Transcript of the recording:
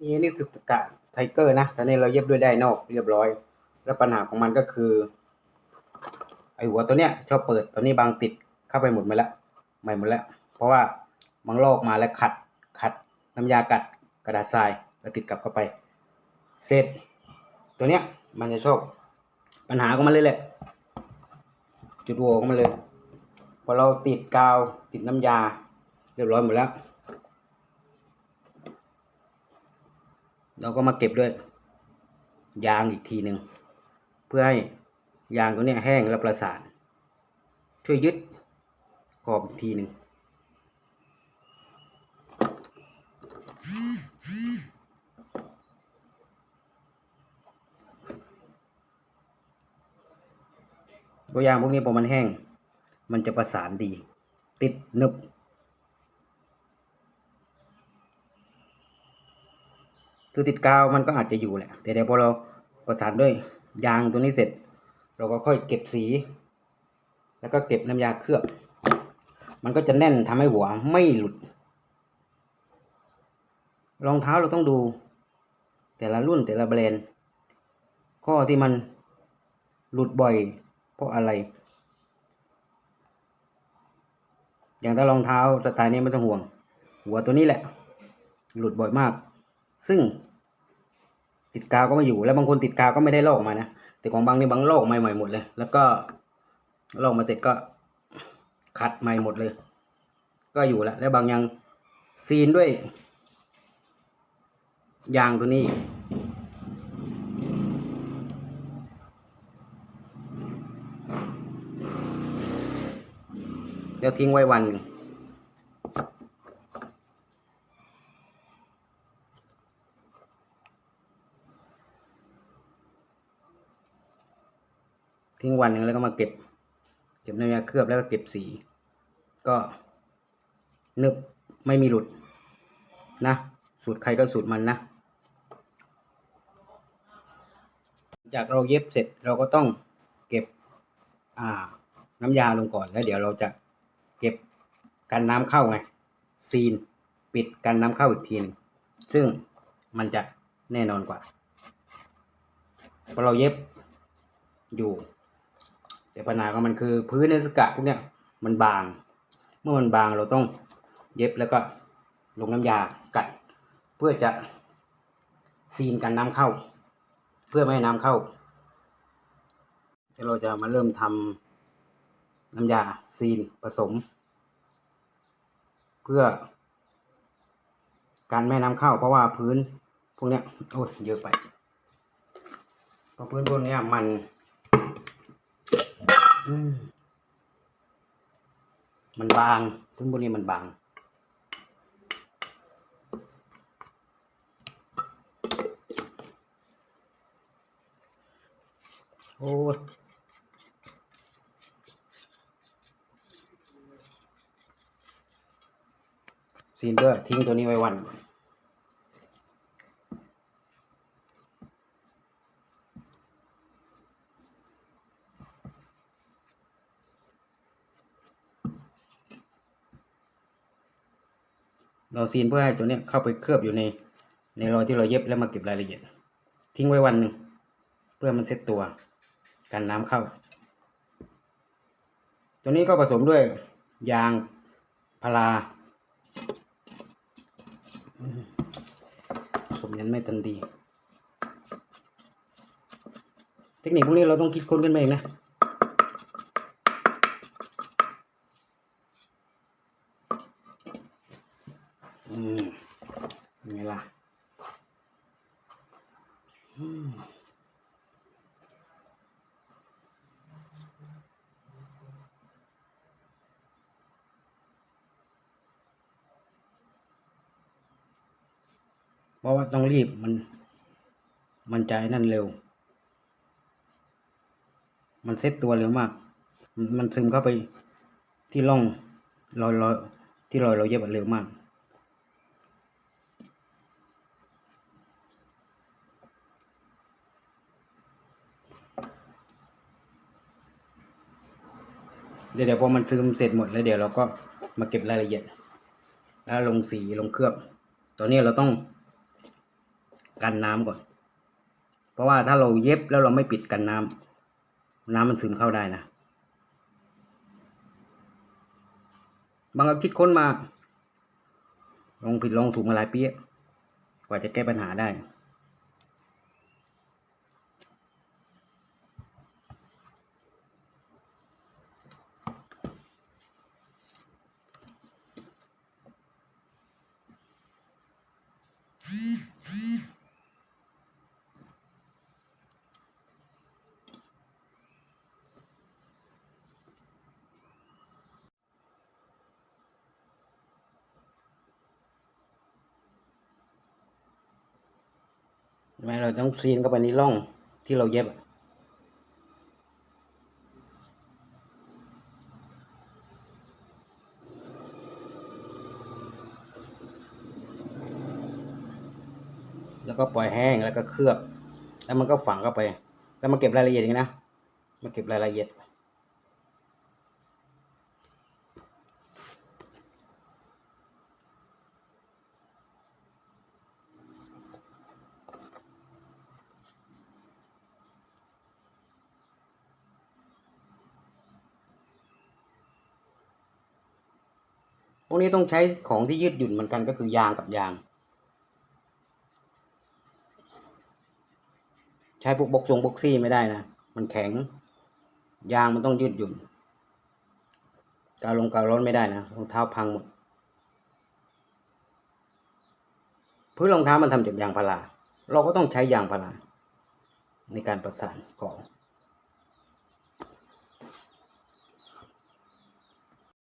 นี่นี่สุดกะไทเกอร์นะตอนนี้เราเย็บด้วยได้นอกเรียบร้อย แล้วปัญหาของมันก็คือ ไอหัวตัวเนี้ยชอบเปิดตอนนี้บางติดเข้าไปหมดมาแล้วใหม่หมดแล้ว เพราะว่าบางลอกมาแล้วขัดขัดน้ำยากัดกระดาษทรายแล้วติดกลับเข้าไป เสร็จ ตัวเนี้ยมันจะชอบปัญหาของมันเลยแหละ จุดโหว่ของมันเลยพอเราติดกาวติดน้ำยา เรียบร้อยหมดแล้ว เราก็มาเก็บด้วย ยางอีกทีหนึ่งเพื่อให้ยางตัวนี้แห้งและประสาน ช่วยยึดขอบอีกทีหนึ่งตัวยางพวกนี้พอมันแห้ง มันจะประสานดี ติดหนึบ คือติดกาวมันก็อาจจะอยู่แหละ แต่เดี๋ยวพอเราประสานด้วยยางตัวนี้เสร็จ เราก็ค่อยเก็บสี แล้วก็เก็บน้ำยาเคลือบ มันก็จะแน่นทำให้หัวไม่หลุด รองเท้าเราต้องดู แต่ละรุ่นแต่ละแบรนด์ ข้อที่มันหลุดบ่อย เพราะอะไร อย่างถ้ารองเท้าสไตล์นี้ไม่ต้องห่วง หัวตัวนี้แหละ หลุดบ่อยมาก ซึ่ง ติดกาวก็ไม่อยู่ แล้วบางคนติดกาวก็ไม่ได้ลอกมานะแต่ของบางนี่บางลอกใหม่ๆหมดเลย แล้วก็ลอกมาเสร็จก็ขัดใหม่หมดเลย ก็อยู่แล้วแล้วบางยังซีนด้วย ยางตัวนี้เดี๋ยวทิ้งไว้วันหนึ่ง ทิ้งวันหนึ่งแล้วก็มาเก็บ เก็บน้ำยาเคลือบแล้วก็เก็บสี ก็นึบไม่มีหลุดนะ สูตรใครก็สูตรมันนะจากเราเย็บเสร็จเราก็ต้องเก็บน้ำยาลงก่อนแล้วเดี๋ยวเราจะเก็บกันน้ำเข้าไงซีนปิดกันน้ำเข้าอีกทีนึงซึ่งมันจะแน่นอนกว่าพราะเราเย็บอยู่ แต่ปัญหาของมันคือพื้นในสกะพวกเนี้ยมันบาง เมื่อมันบางเราต้องเย็บแล้วก็ลงน้ำยากัด เพื่อจะซีนกันน้ำเข้า เพื่อไม่ให้น้ำเข้าเราจะมาเริ่มทำน้ำยาซีนผสม เพื่อ การไม่ให้น้ำเข้า เพราะว่าพื้นพวกเนี้ยโอ้ยเยอะไปเพราะพื้นพวกเนี้ยมัน มันบางพื้นบนนี้มันบาง โอ้ยซีนด้วยทิ้งตัวนี้ไว้วัน เราซีนเพื่อให้ตัวเนี้ยเข้าไปเคลือบอยู่ใน ในรอยที่เราเย็บแล้วมาเก็บรายละเอียด ทิ้งไว้วันหนึ่งเพื่อมันเซ็ตตัวกันน้ำเข้า ตัวนี้ก็ผสมด้วยยางพาราผสมยันไม่ทันดี เทคนิคพวกนี้เราต้องคิดค้นขึ้นเองนะ อืมยังไงล่ะอืม เพราะว่าต้องรีบมัน มันใจนั่นเร็ว มันเซ็ตตัวเร็วมาก มันซึมเข้าไปที่ร่องรอยรอยที่รอยเราเย็บเร็วมาก เดี๋ยวเดี๋ยวพอมันซึมเสร็จหมดแล้วเดี๋ยวเราก็มาเก็บรายละเอียด แล้วลงสีลงเคลือบ ตอนนี้เราต้องกันน้ำก่อน เพราะว่าถ้าเราเย็บแล้วเราไม่ปิดกันน้ำน้ำมันซึมเข้าได้นะ บางก็คิดค้นมา ลองผิดลองถูกมาหลายปีกว่าจะแก้ปัญหาได้ ใช่ ไหมเราต้องซีนเข้าไปในร่องที่เราเย็บแล้วก็ปล่อยแห้งแล้วก็เคลือบ แล้วมันก็ฝังเข้าไป แล้วมาเก็บรายละเอียดอีกนะมาเก็บรายละเอียด พวกนี้ต้องใช้ของที่ยืดหยุ่นเหมือนกันก็คือยางกับยาง ใช้พวกบ็อกซงบ็อกซี่ไม่ได้นะ มันแข็ง ยางมันต้องยืดหยุ่นกาวลงกาวร้อนไม่ได้นะรองเท้าพังหมด พื้นรองเท้ามันทำจากยางพารา เราก็ต้องใช้ยางพาราในการประสานกล่อง